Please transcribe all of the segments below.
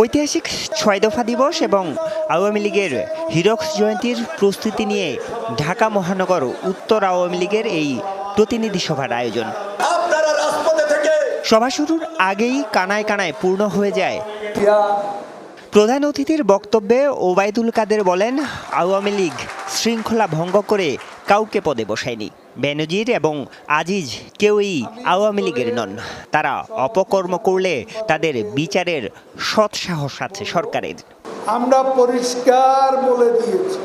ঐতিহাসিক ছয় দফা দিবস এবং আওয়ামী লীগের হিরক্স জয়ন্তীর প্রস্তুতি নিয়ে ঢাকা মহানগর উত্তর আওয়ামী লীগের এই প্রতিনিধি সভার আয়োজন। সভা শুরুর আগেই কানায় কানায় পূর্ণ হয়ে যায়। প্রধান অতিথির বক্তব্যে ওবায়দুল কাদের বলেন আওয়ামী লীগ শৃঙ্খলা ভঙ্গ করে কাউকে পদে বসায়নি। বেনজির এবং আজিজ কেউই আওয়ামী লীগের নন। তারা অপকর্ম করলে তাদের বিচারের সৎ সাহস আছে সরকারের। আমরা পরিষ্কার বলে দিয়েছি,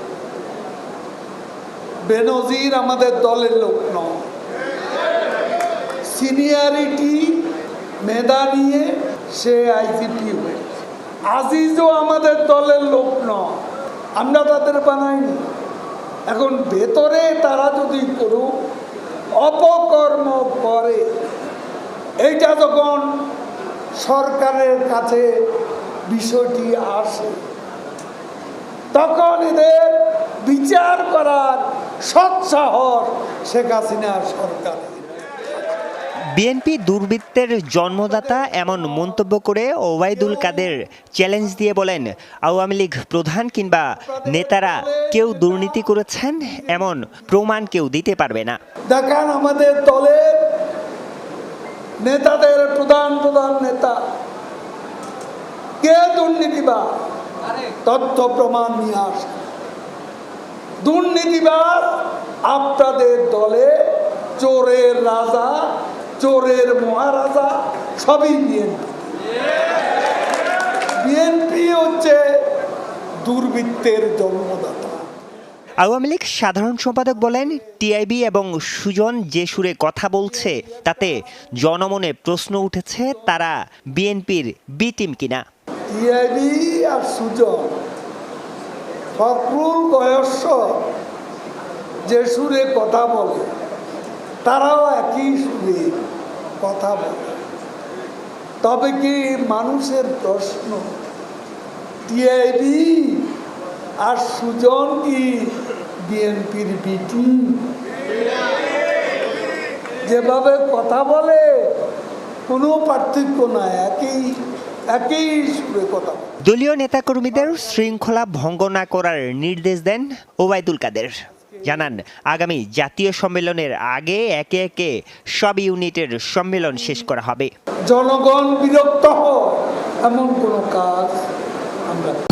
বেনজির আমাদের দলের লোক নয় সিনিয়রিটি মেধা নিয়ে সে আইসিপি হয়েছে। আজিজও আমাদের দলের লোক নয় আমরা তাদের বানাইনি। এখন ভেতরে তারা যদি করুক অপকর্ম করে, এইটা যখন সরকারের কাছে বিষয়টি আসে, তখন এদের বিচার করার সৎসাহস শেখ হাসিনা সরকারের। বিএনপি দুর্বৃত্তের জন্মদাতা এমন মন্তব্য করে ওবায়দুল কাদের চ্যালেঞ্জ দিয়ে বলেন, আওয়ামী লীগ প্রধান কিংবা নেতারা কেউ দুর্নীতি করেছেন এমন প্রমাণ কেউ দিতে পারবে না। আমাদের দলের নেতাদের প্রধান প্রধান নেতা, কে দুর্নীতিবাদ তথ্য প্রমাণ নিয়ে আসে। দুর্নীতিবাদ আপনাদের দলে চোরের রাজা চোরের মহারাজা সবই বিএনপি। বিএনপি হচ্ছে দুর্বৃত্তের জন্মদাতা। আওয়ামী লীগ সাধারণ সম্পাদক বলেন টিআইবি এবং সুজন যে সুরে কথা বলছে তাতে জনমনে প্রশ্ন উঠেছে তারা বিএনপির বি টিম কিনা। টিআইবি আর সুজন ফখরুল বয়স্ক যে সুরে কথা বলে তারাও একই সুরে কথা বলে। তবে কি মানুষের প্রশ্ন, টিআইবি আর সুজন কি বিএনপির বিটি? যেভাবে কথা বলে, কোনো পার্থক্য নাই, একই একই সুরে কথা দলীয় নেতাকর্মীদের শৃঙ্খলা ভঙ্গ না করার নির্দেশ দেন ওবায়দুল কাদের। জানান, আগামী জাতীয় সম্মেলনের আগে একে একে সব ইউনিটের সম্মেলন শেষ করা হবে। জনগণ বিরক্ত এমন কোনো কাজ আমরা